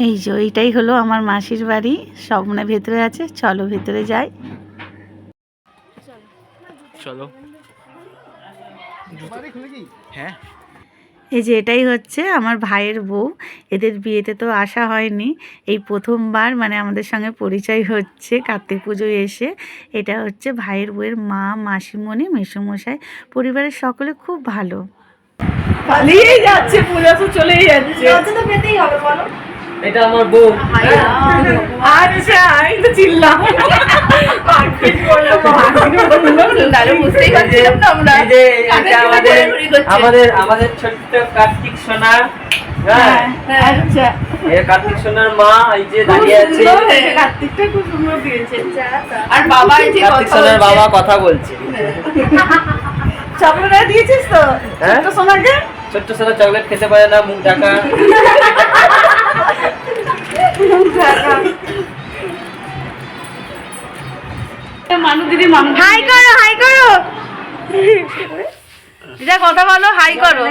এই যে এইটাই হলো আমার মাসির বাড়ি। সব মনে ভেতরে আছে চলো ভেতরে যাই। চলো। হ্যাঁ। এই যে এটাই হচ্ছে আমার ভাইয়ের বউ। এদের বিয়েতে তো আসা হয়নি। এই প্রথমবার মানে আমাদের সঙ্গে পরিচয় হচ্ছে কার্তিক পুজোয় এসে। এটা হচ্ছে ভাইয়ের বউয়ের মা মাসিমণি মেসোমশাই। পরিবারের সকলে খুব ভালো। পালিয়ে যাচ্ছে পুজো তো চলেই যাচ্ছে। এটা আমার বউ। আচ্ছা আমি তো চিনলাম বুঝতেই পারছিলাম না আমরা। এই যে এটা আমাদের আমাদের ছোট্ট কার্তিক সোনা হ্যাঁ? আচ্ছা। এই কার্তিক সোনার মা এই যে দাঁড়িয়ে আছে। কার্তিকটা খুব সুন্দর দিয়েছে। আর বাবা কার্তিক সোনার বলছে। বাবা কথা বলছে। চকলেট দিয়েছিস তো? হ্যাঁ? ছোট্ট সোনাকে? ছোট্ট সোনা চকলেট খেতে পারে না মুখ ঢাকা। মানু দিদি মানু হাই করো হাই করো। দিদা কথা বলো হাই করো।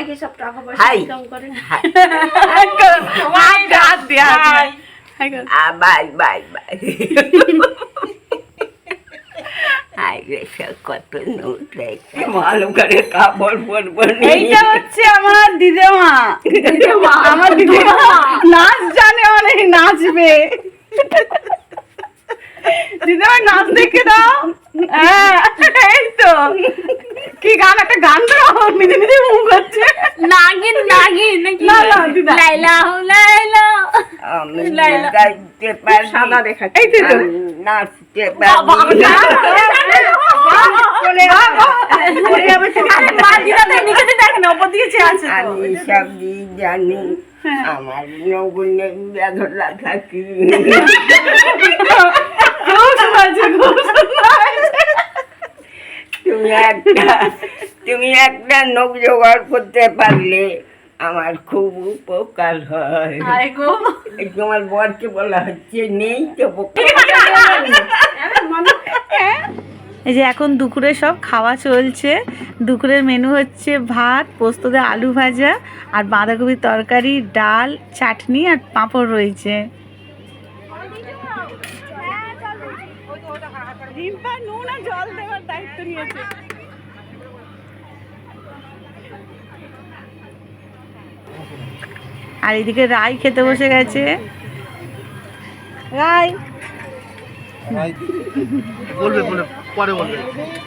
হাই। করো। হাই হাত দিয়ে হাত হাই। করো। Bye bye bye. হাই রে সব কত নোট রেখে ভালো করে কাপড় পরবো এইটা হচ্ছে আমার দিদিমা। আমার দিদিমা। নাচ অনেক নাচবে। দিদিমা নাচ দেখে দাও। হ্যাঁ এই তো। কি গান? একটা গান তো নিজে নিজে মুখ হচ্ছে। নাগিন নাগিন নাকি? না, না, দিদা। লাইলা হো লাইলা। আমি গাইতে পারি। সাদা দেখাচ্ছে। এই তো, নাচতে পারি। আমি সব জানি। আমার নগুনে বেদনা থাকি। তুমি একটা তুমি একটা নখ জোগাড় করতে পারলে আমার খুব উপকার হয়। তোমার বরকে বলা হচ্ছে নেই তো উপকার। এই যে এখন দুপুরে সব খাওয়া চলছে। দুপুরের মেনু হচ্ছে ভাত পোস্ত দিয়ে আলু ভাজা আর বাঁধাকপির তরকারি ডাল চাটনি আর পাঁপড় রয়েছে। জল দেওয়ার দায়িত্ব নিয়েছে। আর এদিকে রাই খেতে বসে গেছে। রাই। বলবে বলে পরে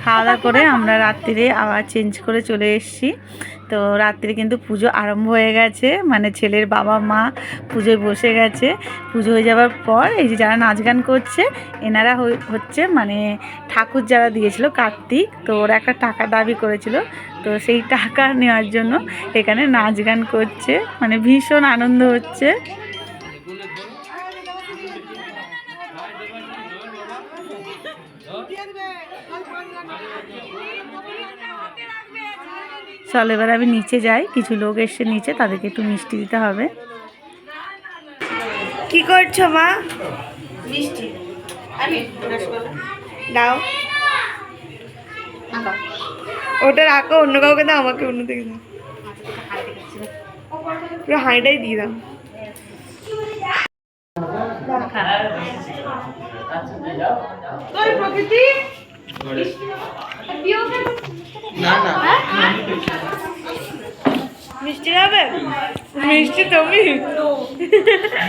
খাওয়া দাওয়া করে আমরা রাত্রিরে আবার চেঞ্জ করে চলে এসেছি। তো রাত্রে কিন্তু পুজো আরম্ভ হয়ে গেছে মানে ছেলের বাবা, মা পুজোয় বসে গেছে। পুজো হয়ে যাওয়ার পর এই যে যারা নাচ গান করছে, এনারা হচ্ছে মানে ঠাকুর যারা দিয়েছিল কার্তিক, তো ওরা একটা টাকা দাবি করেছিল। তো সেই টাকা নেওয়ার জন্য এখানে নাচ গান করছে মানে ভীষণ আনন্দ হচ্ছে। চল এবার আমি নিচে যাই। কিছু লোক এসছে নিচে তাদেরকে একটু মিষ্টি দিতে হবে। কি করছ মা? মিষ্টি। দাও। ওটা রাখো অন্য কাউকে দাও আমাকে অন্য থেকে দাও। পুরো হাঁড়িটাই দিয়ে দাও। না না। মিষ্টি খাবে মিষ্টি তুমি?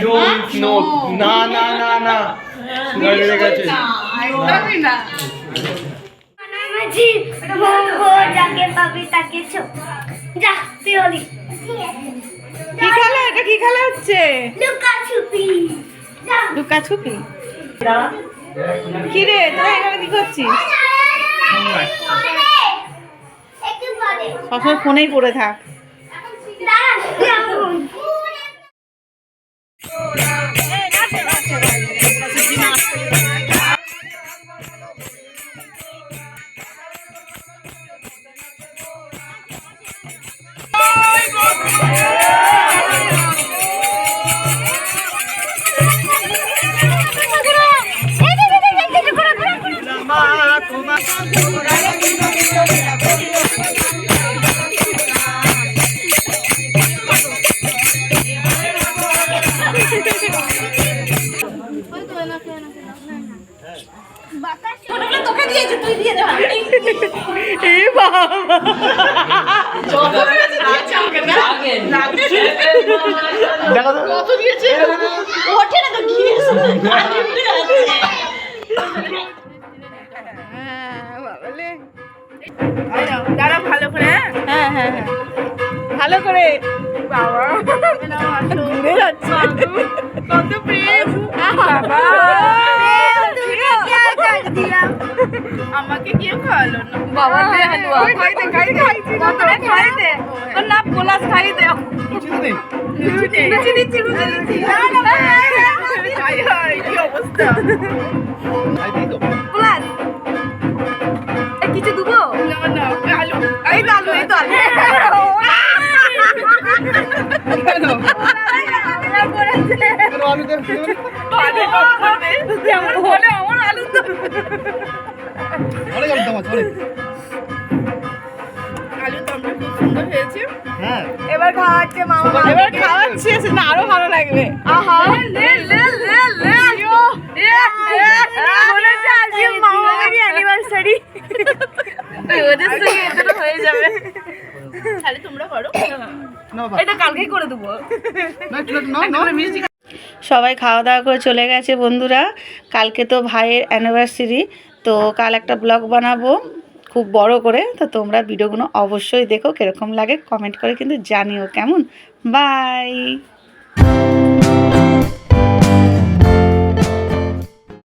নো নো না না। না না। সুগার বেড়ে গেছে মাঝি ভঙ্গো যাকে পাবি তাকে চো যা তুই হলি। কি খেলা? এটা কি খেলা হচ্ছে? লুকা ছুপি। লুকা ছুপি? কি রে তোরা এখানে কি করছিস? সবসময় ফোনেই পড়ে থাক। দাঁড়া তুই আমার তোমার এ বাবা দেখো দাঁড়া ভালো করে হ্যাঁ হ্যাঁ হ্যাঁ ভালো করে বাবা ঘুরে যাচ্ছে কত প্রেম বাবা আমাকে কেউ খাওয়ালো না বাবা হালুয়া খাইতে খাইতে খাইতে কতটা খাইতে ওর নাম গোলাস খাইতে কিছু নেই লুচি দিচ্ছি লুচি দিচ্ছি হাই হাই কি অবস্থা এবার খাওয়াচ্ছে মামা এবার খাওয়াচ্ছি না আরও ভালো লাগবে আহা লে লে লে লে মনে হচ্ছে আজকে মামাবাড়ি অ্যানিভার্সারি ওদের সঙ্গে এদের হয়ে যাবে তাহলে তোমরা করো। এটা কালকেই করে দেবো। সবাই খাওয়া দাওয়া করে চলে গেছে বন্ধুরা। কালকে তো ভাইয়ের অ্যানিভার্সারি তো কাল একটা ব্লগ বানাবো খুব বড় করে। তো তোমরা ভিডিওগুলো অবশ্যই দেখো কীরকম লাগে কমেন্ট করে কিন্তু জানিও। কেমন? বাই